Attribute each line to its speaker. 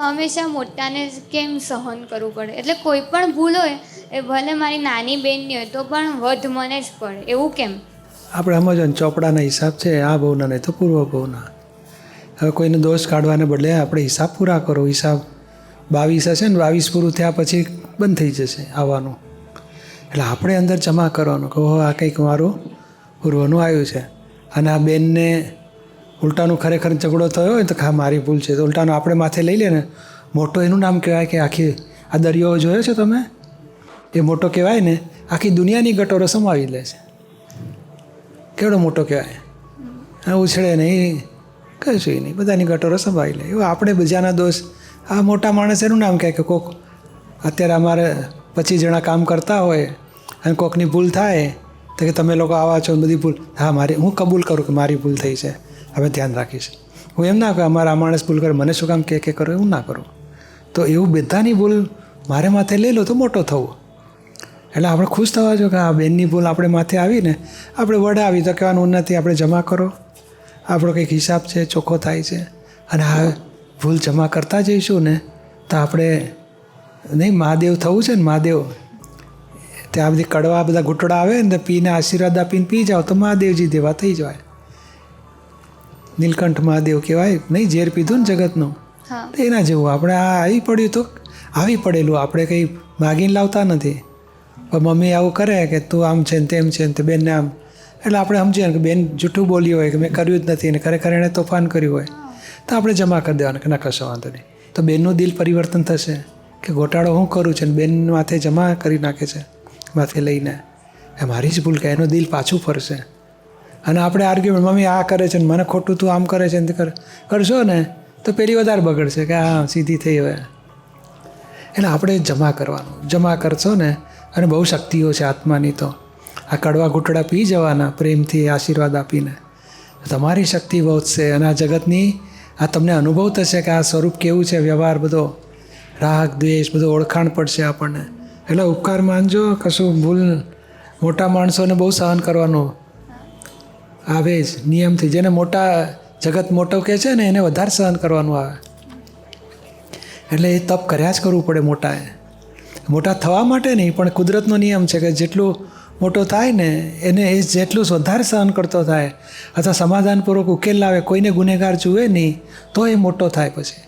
Speaker 1: હંમેશા મોટાને કેમ સહન કરવું પડે? એટલે કોઈ પણ ભૂલ હોય, એ ભલે મારી નાની બહેનની હોય, તો પણ વધ મને જ પડે. એવું કેમ?
Speaker 2: આપણે સમજો ચોપડાના હિસાબ છે, આ ભવના નહીં તો પૂર્વ ભવના હવે કોઈને દોષ કાઢવાને બદલે આપણે હિસાબ પૂરા કરો. હિસાબ બાવીસ હશે ને, બાવીસ પૂરું થયા પછી બંધ થઈ જશે આવવાનું. એટલે આપણે અંદર જમા કરવાનું કે આ કંઈક મારું પૂર્વનું આવ્યું છે. અને આ બેનને ઉલટાનું ખરેખર ઝઘડો થયો હોય તો ખા મારી ભૂલ છે. તો ઉલટાનો આપણે માથે લઈ લે ને. મોટો એનું નામ કહેવાય કે આખી, આ દરિયો જોયો છે તમે? એ મોટો કહેવાય ને, આખી દુનિયાની ગટોરો સમાવી લે છે. કેવડો મોટો કહેવાય? હા ઉછળે નહીં. કશું નહીં. બધાની ગટોરો સંભાળી લે. એવું આપણે બીજાના દોષ. આ મોટા માણસ એનું નામ કહે કે કોક અત્યારે અમારે પચીસ જણા કામ કરતા હોય અને કોકની ભૂલ થાય, તો કે તમે લોકો આવા છો બધી ભૂલ. હા, મારી, હું કબૂલ કરું કે મારી ભૂલ થઈ છે. હવે ધ્યાન રાખીશ. હું એમ ના કહું, અમારા માણસ ભૂલ કરે, મને શું કામ કે કે કરો, એવું ના કરું. તો એવું બધાની ભૂલ મારે માથે લઈ લો તો મોટો થવું. એટલે આપણે ખુશ થવા જો કે આ બેનની ભૂલ આપણે માથે આવીને આપણે વડે આવી તો કહેવાનું નથી આપણે જમા કરો. આપણો કંઈક હિસાબ છે, ચોખ્ખો થાય છે. અને આ ભૂલ જમા કરતા જઈશું ને, તો આપણે નહીં, મહાદેવ થવું છે ને, મહાદેવ. ત્યાં બધી કડવા, બધા ઘૂંટડા આવે ને પીને આશીર્વાદ આપીને પી જાઓ, તો મહાદેવજી દેવા થઈ જાય નીલકંઠ મહાદેવ કહેવાય નહીં ઝેર પીધું ને જગતનું? તો એના જેવું આપણે આ આવી પડ્યું તો આવી પડેલું આપણે કંઈ માગીને લાવતા નથી. પણ મમ્મી આવું કરે કે તું આમ છે ને તેમ છે ને તે બેનને આમ. એટલે આપણે સમજીએ ને કે બેન જૂઠું બોલ્યું હોય કે મેં કર્યું જ નથી ને ખરેખર એણે તોફાન કર્યું હોય તો આપણે જમા કરી દેવાનું કે ના કશો વાંધો નહીં. તો બેનનું દિલ પરિવર્તન થશે કે ગોટાળો હું કરું છું ને બેન માથે જમા કરી નાખે છે માથે લઈને. એ મારી જ ભૂલ કે એનું દિલ પાછું ફરશે. અને આપણે આર્ગ્યુમેન્ટ મમ્મી, આ કરે છે ને મને ખોટું તું આમ કરે છે ને કરે કર. કરશો ને, તો પેલી વધારે બગડશે કે, હા, સીધી થઈ હવે. એટલે આપણે જમા કરવાનું. જમા કરશો ને, અને બહુ શક્તિઓ છે આત્માની તો. આ કડવા ઘૂંટડા પી જવાના, પ્રેમથી આશીર્વાદ આપીને. તમારી શક્તિ વધશે અને આ જગતની, આ તમને અનુભવ થશે કે આ સ્વરૂપ કેવું છે, વ્યવહાર બધો. રાગ, દ્વેષ, બધો ઓળખાણ પડશે આપણને. એટલે ઉપકાર માનજો, કશું ભૂલ, મોટા માણસોને બહુ સહન કરવાનું આવે જ નિયમથી. જેને મોટા જગત મોટો કહે છે ને, એને વધારે સહન કરવાનું આવે. એટલે એ તપ કર્યા જ કરવું પડે મોટાએ. મોટા થવા માટે નહીં, પણ કુદરતનો નિયમ છે કે જેટલું મોટો થાય ને, એને એ જેટલું વધારે સહન કરતો થાય, અથવા સમાધાનપૂર્વક ઉકેલ લાવે, કોઈને ગુનેગાર જુએ નહીં, તો એ મોટો થાય પછી.